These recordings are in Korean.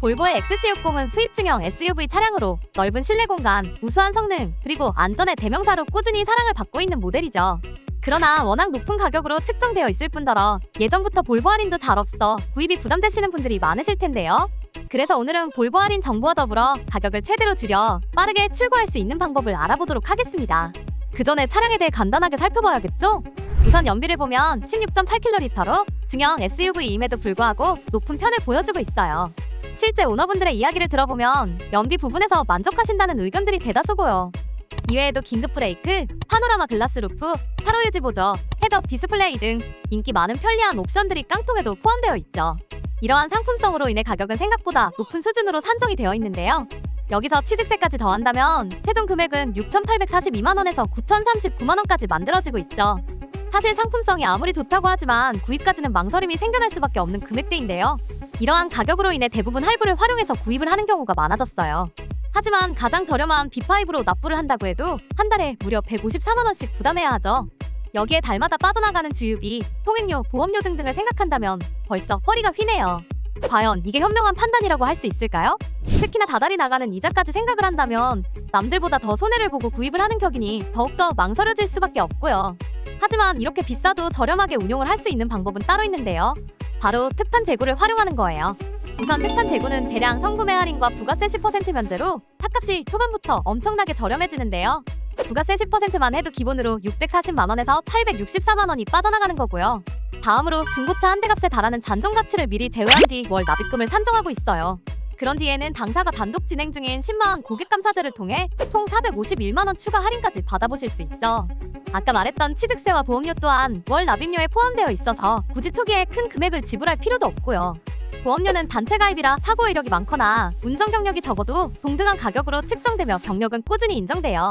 볼보의 XC60은 수입 중형 SUV 차량으로 넓은 실내 공간, 우수한 성능, 그리고 안전의 대명사로 꾸준히 사랑을 받고 있는 모델이죠. 그러나 워낙 높은 가격으로 측정되어 있을 뿐더러 예전부터 볼보 할인도 잘 없어 구입이 부담되시는 분들이 많으실 텐데요. 그래서 오늘은 볼보 할인 정보와 더불어 가격을 최대로 줄여 빠르게 출고할 수 있는 방법을 알아보도록 하겠습니다. 그 전에 차량에 대해 간단하게 살펴봐야겠죠? 우선 연비를 보면 16.8km로 중형 SUV임에도 불구하고 높은 편을 보여주고 있어요. 실제 오너분들의 이야기를 들어보면 연비 부분에서 만족하신다는 의견들이 대다수고요. 이외에도 긴급 브레이크, 파노라마 글라스 루프, 타로 유지 보조, 헤드업 디스플레이 등 인기 많은 편리한 옵션들이 깡통에도 포함되어 있죠. 이러한 상품성으로 인해 가격은 생각보다 높은 수준으로 산정이 되어 있는데요. 여기서 취득세까지 더한다면 최종 금액은 6,842만 원에서 9,039만 원까지 만들어지고 있죠. 사실 상품성이 아무리 좋다고 하지만 구입까지는 망설임이 생겨날 수밖에 없는 금액대인데요. 이러한 가격으로 인해 대부분 할부를 활용해서 구입을 하는 경우가 많아졌어요. 하지만 가장 저렴한 B5로 납부를 한다고 해도 한 달에 무려 154만 원씩 부담해야 하죠. 여기에 달마다 빠져나가는 주유비, 통행료, 보험료 등등을 생각한다면 벌써 허리가 휘네요. 과연 이게 현명한 판단이라고 할 수 있을까요? 특히나 다달이 나가는 이자까지 생각을 한다면 남들보다 더 손해를 보고 구입을 하는 격이니 더욱더 망설여질 수밖에 없고요. 하지만 이렇게 비싸도 저렴하게 운용을 할 수 있는 방법은 따로 있는데요. 바로 특판 재고를 활용하는 거예요. 우선 특판 재고는 대량 성구매 할인과 부가세 10% 면제로 차값이 초반부터 엄청나게 저렴해지는데요. 부가세 10%만 해도 기본으로 640만 원에서 864만 원이 빠져나가는 거고요. 다음으로 중고차 한 대 값에 달하는 잔존 가치를 미리 제외한 뒤 월 납입금을 산정하고 있어요. 그런 뒤에는 당사가 단독 진행 중인 10만 고객 감사제를 통해 총 451만 원 추가 할인까지 받아보실 수 있죠. 아까 말했던 취득세와 보험료 또한 월 납입료에 포함되어 있어서 굳이 초기에 큰 금액을 지불할 필요도 없고요. 보험료는 단체 가입이라 사고 이력이 많거나 운전 경력이 적어도 동등한 가격으로 측정되며 경력은 꾸준히 인정돼요.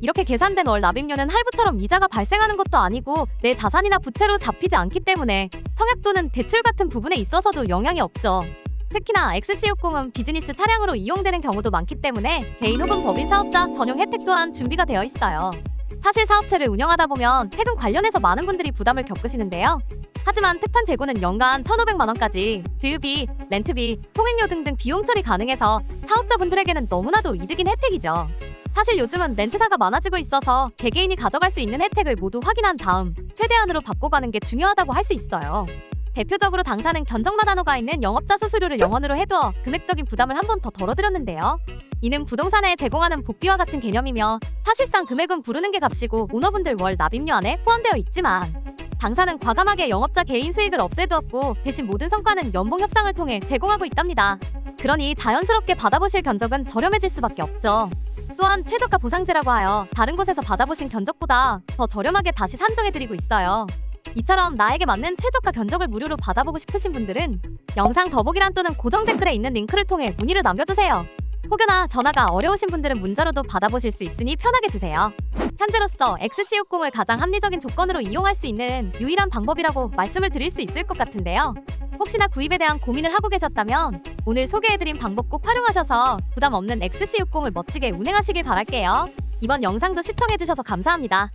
이렇게 계산된 월 납입료는 할부처럼 이자가 발생하는 것도 아니고 내 자산이나 부채로 잡히지 않기 때문에 청약 또는 대출 같은 부분에 있어서도 영향이 없죠. 특히나 XC60은 비즈니스 차량으로 이용되는 경우도 많기 때문에 개인 혹은 법인 사업자 전용 혜택 또한 준비가 되어 있어요. 사실 사업체를 운영하다 보면 세금 관련해서 많은 분들이 부담을 겪으시는데요. 하지만 특판 재고는 연간 1,500만 원까지 주유비, 렌트비, 통행료 등등 비용 처리 가능해서 사업자분들에게는 너무나도 이득인 혜택이죠. 사실 요즘은 렌트사가 많아지고 있어서 개개인이 가져갈 수 있는 혜택을 모두 확인한 다음 최대한으로 받고 가는 게 중요하다고 할 수 있어요. 대표적으로 당사는 견적마 단어가 있는 영업자 수수료를 영원으로 해두어 금액적인 부담을 한 번 더 덜어드렸는데요. 이는 부동산에 제공하는 복비와 같은 개념이며 사실상 금액은 부르는 게 값이고 오너분들 월 납입료 안에 포함되어 있지만 당사는 과감하게 영업자 개인 수익을 없애두었고 대신 모든 성과는 연봉 협상을 통해 제공하고 있답니다. 그러니 자연스럽게 받아보실 견적은 저렴해질 수밖에 없죠. 또한 최저가 보상제라고 하여 다른 곳에서 받아보신 견적보다 더 저렴하게 다시 산정해드리고 있어요. 이처럼 나에게 맞는 최저가 견적을 무료로 받아보고 싶으신 분들은 영상 더보기란 또는 고정 댓글에 있는 링크를 통해 문의를 남겨주세요. 혹여나 전화가 어려우신 분들은 문자로도 받아보실 수 있으니 편하게 주세요. 현재로서 XC60을 가장 합리적인 조건으로 이용할 수 있는 유일한 방법이라고 말씀을 드릴 수 있을 것 같은데요. 혹시나 구입에 대한 고민을 하고 계셨다면 오늘 소개해드린 방법 꼭 활용하셔서 부담 없는 XC60을 멋지게 운행하시길 바랄게요. 이번 영상도 시청해주셔서 감사합니다.